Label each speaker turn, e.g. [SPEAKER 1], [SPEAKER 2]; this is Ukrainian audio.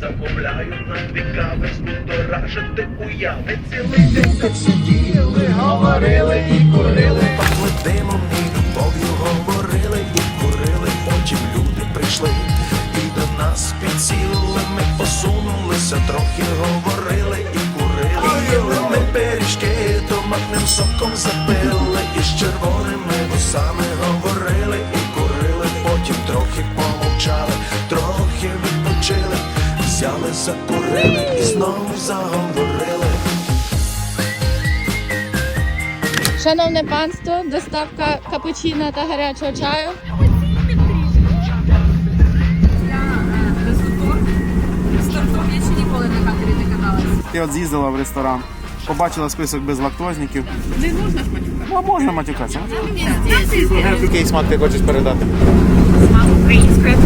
[SPEAKER 1] замовляю на дві кави, збудоражити уяви цілий день так сиділи, говорили і курили.
[SPEAKER 2] Пахли димом і любов'ю говорили і курили, потім люди прийшли і до нас підсіли. Ми посунулися, трохи говорили і курили. Їли ми пиріжки, томатним соком запили, і з червоними вусами говорили і курили, потім трохи помовчали, трохи відпочили, взяли, закурили і знову заговорили.
[SPEAKER 3] Шановне панство, доставка капучино та гарячого чаю.
[SPEAKER 4] Без торту. З тортом я ще ніколи на катері не каталась.
[SPEAKER 5] Ти от з'їздила в ресторан, побачила список безлактозників.
[SPEAKER 4] Не можна ж матюкати?
[SPEAKER 5] Ну, можна матюкатися. Який смак ти хочеш передати?
[SPEAKER 4] Смак української